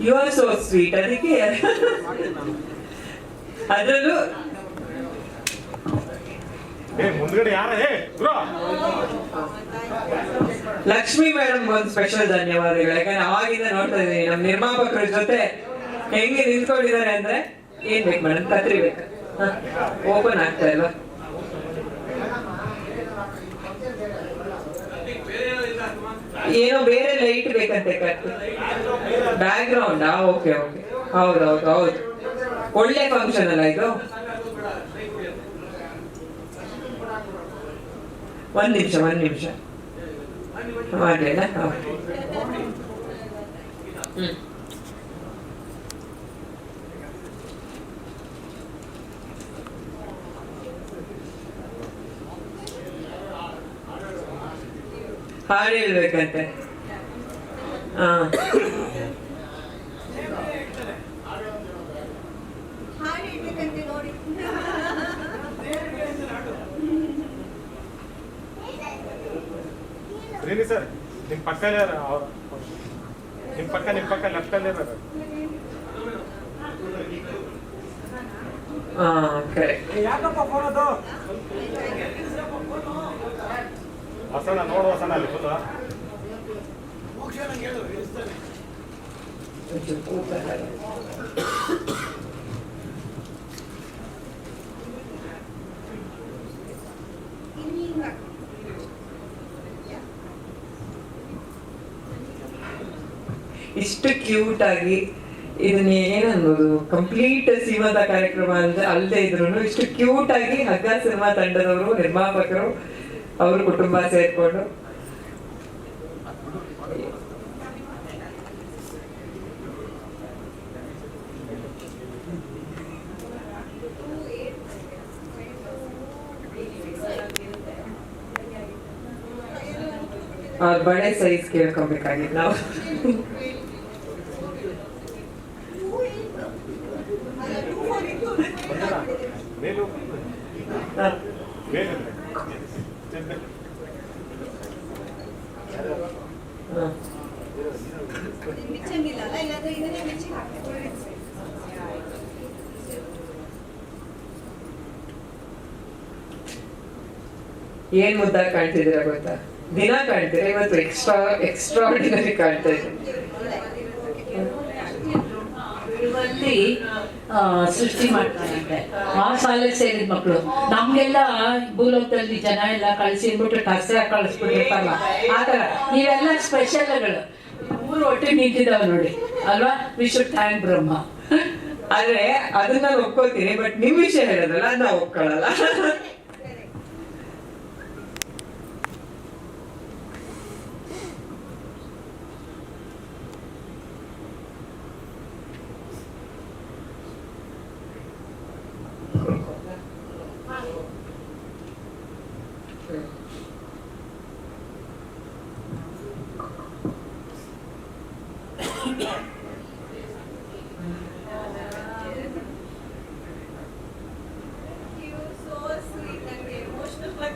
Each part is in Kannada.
ಯು ಆರ್ ಸೋ ಸ್ವೀಟ್ ಅದಕ್ಕೆ ಅದರಲ್ಲೂ ಲಕ್ಷ್ಮಿ ಮೇಡಮ್ ಒಂದು ಸ್ಪೆಷಲ್ ಧನ್ಯವಾದಗಳು. ಯಾಕಂದ್ರೆ ಅವಾಗಿಂದ ನೋಡ್ತಾ ಇದ್ದೀನಿ ನಮ್ಮ ನಿರ್ಮಾಪಕರ ಜೊತೆ ಹೆಂಗೆ ನಿಂತ್ಕೊಂಡಿದ್ದಾರೆ ಅಂದ್ರೆ ಏನ್ ಬೇಕು ಮೇಡಮ್ ಪತ್ರಿ ಬೇಕು. ಓಪನ್ ಆಗ್ತಾ ಇಲ್ವಾ ಏನೋ ಬೇರೆ ಲೈಟ್ ಬೇಕಂತೆ ಬ್ಯಾಕ್ ಗ್ರೌಂಡ್ ಓಕೆ ಓಕೆ ಹೌದು ಹೌದು ಹೌದು. ಒಳ್ಳೆ ಫಂಕ್ಷನ್ ಅಲ್ಲ ಇದು. ಒಂದ್ ನಿಮಿಷ ಒಂದ್ ನಿಮಿಷ. ಮಾಡ್ಲಿಲ್ಲ? ಹ್ಮ್. ಹಾಡು ಹೇಳ್ಬೇಕಂತೆ ಹಾ. ರೀ ಸರ್ ನಿಮ್ಮ ಪಕ್ಕ ನಿಮ್ಮ ಪಕ್ಕ ನಿಮ್ ಪಕ್ಕ ಲೆಫ್ಟ್ ಅಲ್ಲಿ ಇರೋದು ಹಾ ಕರೆಕ್ಟ್ ಯಾಕಪ್ಪ ಫೋನ್ ಅದು? ವಸಣ ಅಲ್ಲಿ ಇಷ್ಟು ಕ್ಯೂಟ್ ಆಗಿ ಇದನ್ನ ಏನನ್ನೋದು ಕಂಪ್ಲೀಟ್ ಸಿನಿಮಾದ ಕಾರ್ಯಕ್ರಮ ಅಂತ ಅಲ್ಲದೆ ಇದ್ರು ಇಷ್ಟು ಕ್ಯೂಟ್ ಆಗಿ ಹಗ್ಗ ಸಿನಿಮಾ ತಂಡದವರು, ನಿರ್ಮಾಪಕರು ಅವ್ರ ಕುಟುಂಬ ಸೇರ್ಕೊಂಡು ಅವ್ರ ಬಳೆ ಸೈಜ್ ಕೇಳ್ಕೊಬೇಕಾಗಿತ್ತು ನಾವು ಮೇಲು ಹಾ. ಮೇಲಿದ್ರೆ ಹಾ. ಮಿಚ್ಚಂಗಿಲ್ಲ ಅಲ್ಲ ಇಲ್ಲಾಂದ್ರೆ ಇದನ್ನೇ ಮಿಚ್ಚಿಗೆ ಹಾಕ್ಬೇಕು ಏನ್ ಮುದ್ದಾಗಿ ಕಾಣ್ತಿದ್ದೀರಾ ಗೊತ್ತಾ ದಿನ ಕಾಣ್ತೀರಾ ಇವತ್ತು ಎಕ್ಸ್ಟ್ರಾ ಎಕ್ಸ್ಟ್ರಾ ಆರ್ಡಿನರಿ ಕಾಣ್ತಾ ಇದ್ದೀನಿ ಇವಲ್ಲಿ ಆ, ಸೃಷ್ಟಿ ಮಾಡ್ತಾರಂತೆ ಆ ಶಾಲೆಗೆ ಸೇರಿದ ಮಕ್ಕಳು ನಮ್ಗೆಲ್ಲ ಭೂಲೋಕದಲ್ಲಿ ಜನ ಎಲ್ಲ ಕಳಿಸಿ ಅಂದ್ಬಿಟ್ಟು ಕಸ ಕಳಿಸ್ಬಿಟ್ಟಿರ್ತಾರಲ್ಲ. ಆ ಥರ. ನೀವೆಲ್ಲ ಸ್ಪೆಷಲ್ಗಳು. ಊರು ಒಟ್ಟಿಗೆ ನಿಂತಿದ್ದಾವೆ ನೋಡಿ. ಅಲ್ವಾ? ವಿಶ್ವ ಥ್ಯಾಂಕ್ ಬ್ರಹ್ಮ. ಆದ್ರೆ ಅದನ್ನ ನಾನು ಒಪ್ಕೋತೀನಿ, ಬಟ್ ನಿಮ್ ವಿಷಯ ಹೇಳೋದಲ್ಲ ಅದನ್ನ ಒಪ್ಕೊಳ್ಳಲ್ಲ.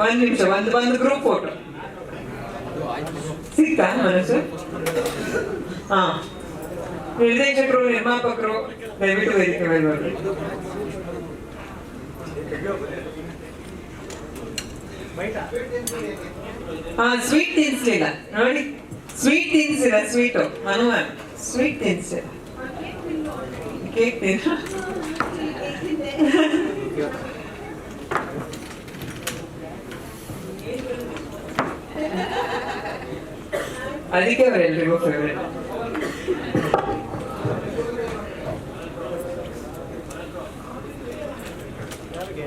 ಒಂದ್ ನಿಮಿಷ ಒಂದು ಒಂದು ಗ್ರೂಪ್ ಫೋಟೋ ಸಿಗ್ತಾ ಮನಸ್ಸು ಹಾ ನಿರ್ದೇಶಕರು ನಿರ್ಮಾಪಕರು ದಯವಿಟ್ಟು ವೇದಿಕೆ ಮೇಲೆ ಬರ್ರಿ ಹಾ ಸ್ವೀಟ್ ತಿನ್ಸ್ಲಿಲ್ಲ ನೋಡಿ ಸ್ವೀಟ್ ತಿನ್ಸಿಲ್ಲ ಸ್ವೀಟು ಹನುಮಾನ್ ಸ್ವೀಟ್ ತಿನ್ಸಿಲ್ಲ ಕೇಕ್ ತಿನ್ ಅದಕ್ಕೆ ಅವರೆಲ್ರಿಗೂ ಫೇವ್ರೆಟ್ ಯಾರಿಗೆ